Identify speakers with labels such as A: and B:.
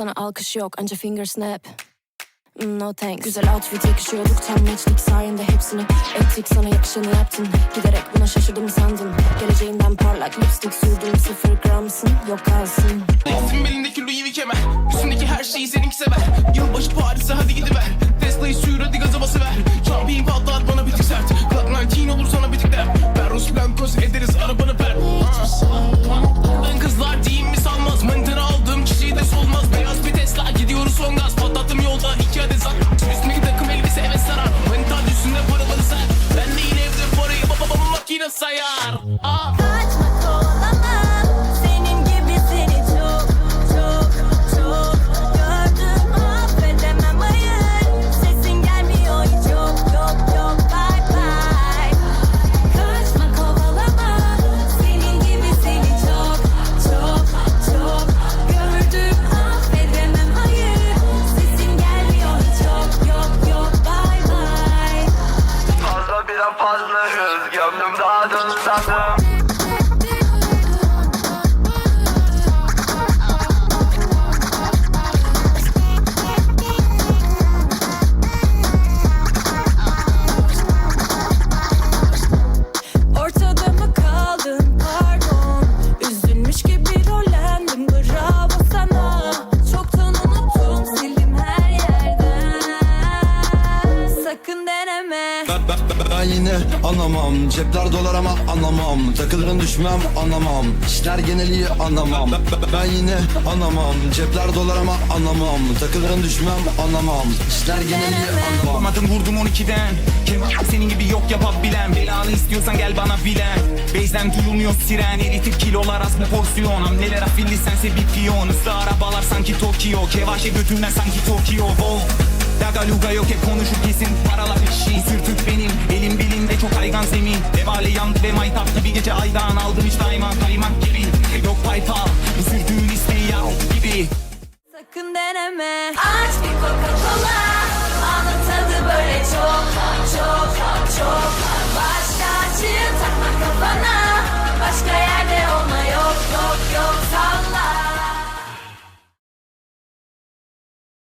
A: Sana alkış yok anca finger snap. Mm, No thanks. Güzel outfit yakışıyorduk tam matchlik sayende hepsini Ettik. Sana yakışanı yaptın Giderek buna şaşırdım sandın. Geleceğinden parlak lipstick sürdüm sıfır gramsın Yok kalsın.
B: Neysin belindeki Louis V Üstündeki her şeyi seninki sever. Yılbaşı Paris'e hadi gidiver. Tesla'yı sür hadi gaza basıver Jumping sayar.
C: Ah. Gömdüm daha da
D: Sakın deneme.
E: Ben, ben, ben- ben yine anlamam. Cepler dolar ama anlamam. Takılırım düşmem anlamam. İşler geneli anlamam. Ben, ben- ben yine anlamam. Cepler dolar ama anlamam. Takılırım düşmem anlamam. İşler geneli anlamam.
F: Vurmadım vurdum 12'den Kemal senin gibi yok yapabilen. Belanı istiyorsan gel bana bilen. Base'den duyulmuyor siren Eritip kilolar az mı porsiyon. Hamleler afilli sense bir piyon. Hızlı arabalar sanki Tokyo. Kevaşe götünden sanki Tokyo. Wow. Daga luga yok hep konuşur kesin. Paralar işi sürtük benim. Elim bilimde çok kaygan zemin. Vebale yandı ve maytap gibi Gece aydan aldım hiç daima kaymak gibi. Yok paypal Bu sürdüğün isteği al gibi.
D: Sakın deneme. Aç bir Coca-Cola